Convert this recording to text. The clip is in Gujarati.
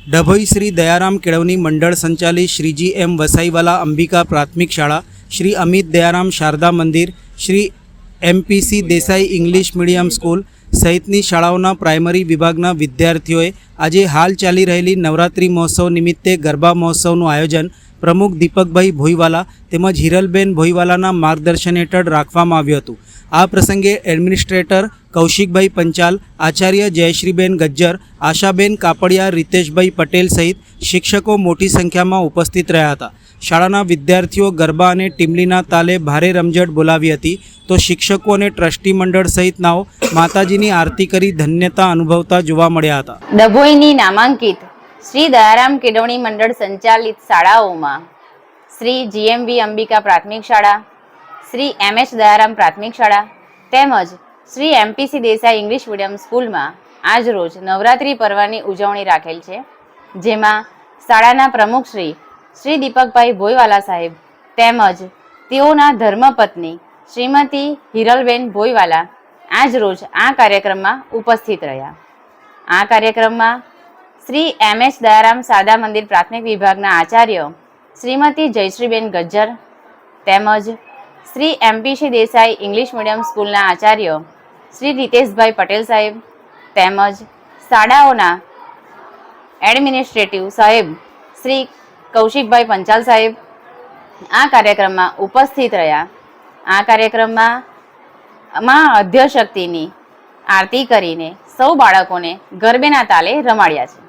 ડભોઈ શ્રી દયારામ કેળવણી મંડળ સંચાલિત શ્રીજી એમ વસાઈવાલા અંબિકા પ્રાથમિક શાળા, Shri Amit Dayaram Sharada Mandir, Shri MPC Desai English medium school સહિતની શાળાઓના પ્રાઇમરી વિભાગના વિદ્યાર્થીઓએ આજે હાલ ચાલી રહેલી નવરાત્રિ મહોત્સવ નિમિત્તે ગરબા મહોત્સવનું આયોજન પ્રમુખ દીપકભાઈ ભોઈવાલા તેમજ હિરલબેન ભોઈવાલાના માર્ગદર્શન હેઠળ રાખવામાં આવ્યું હતું. આ પ્રસંગે એડમિનિસ્ટ્રેટર કૌશિકભાઈ પંચાલ, આચાર્ય જયશ્રીબેન ગજ્જર, આશાબેન કાપડિયા, રીતેશભાઈ પટેલ સહિત શિક્ષકો મોટી સંખ્યામાં ઉપસ્થિત રહ્યા હતા. શાળાના વિદ્યાર્થીઓ ગરબા અને ટીમલીના તાલે ભારે રમઝટ બોલાવી હતી. તો શિક્ષકો અને ટ્રસ્ટી મંડળ સહિતનાઓ માતાજીની આરતી કરી ધન્યતા અનુભવતા જોવા મળ્યા હતા. ડભોઈની નામાંકિત શ્રી દયારામ કેળવણી મંડળ સંચાલિત શાળાઓમાં શ્રી જીએમવી અંબિકા પ્રાથમિક શાળા શ્રી એમ એચ દયારામ પ્રાથમિક શાળા તેમજ Shri MPC Desai English medium સ્કૂલમાં આજરોજ નવરાત્રિ પર્વની ઉજવણી રાખેલ છે, જેમાં શાળાના પ્રમુખ શ્રી શ્રી દીપકભાઈ ભોઈવાલા સાહેબ તેમજ તેઓના ધર્મપત્ની શ્રીમતી હિરલબેન ભોઈવાલા આજરોજ આ કાર્યક્રમમાં ઉપસ્થિત રહ્યા. આ કાર્યક્રમમાં શ્રી એમ એચ દયારામ સાદા મંદિર પ્રાથમિક વિભાગના આચાર્ય શ્રીમતી જયશ્રીબેન ગજ્જર તેમજ Shri MPC Desai English medium સ્કૂલના આચાર્ય શ્રી રીતેશભાઈ પટેલ સાહેબ તેમજ શાળાઓના એડમિનિસ્ટ્રેટિવ સાહેબ શ્રી કૌશિકભાઈ પંચાલ સાહેબ આ કાર્યક્રમમાં ઉપસ્થિત રહ્યા. આ કાર્યક્રમમાં માં અધ્યશક્તિની આરતી કરીને સૌ બાળકોને ગરબેના તાલે રમાડ્યા છે.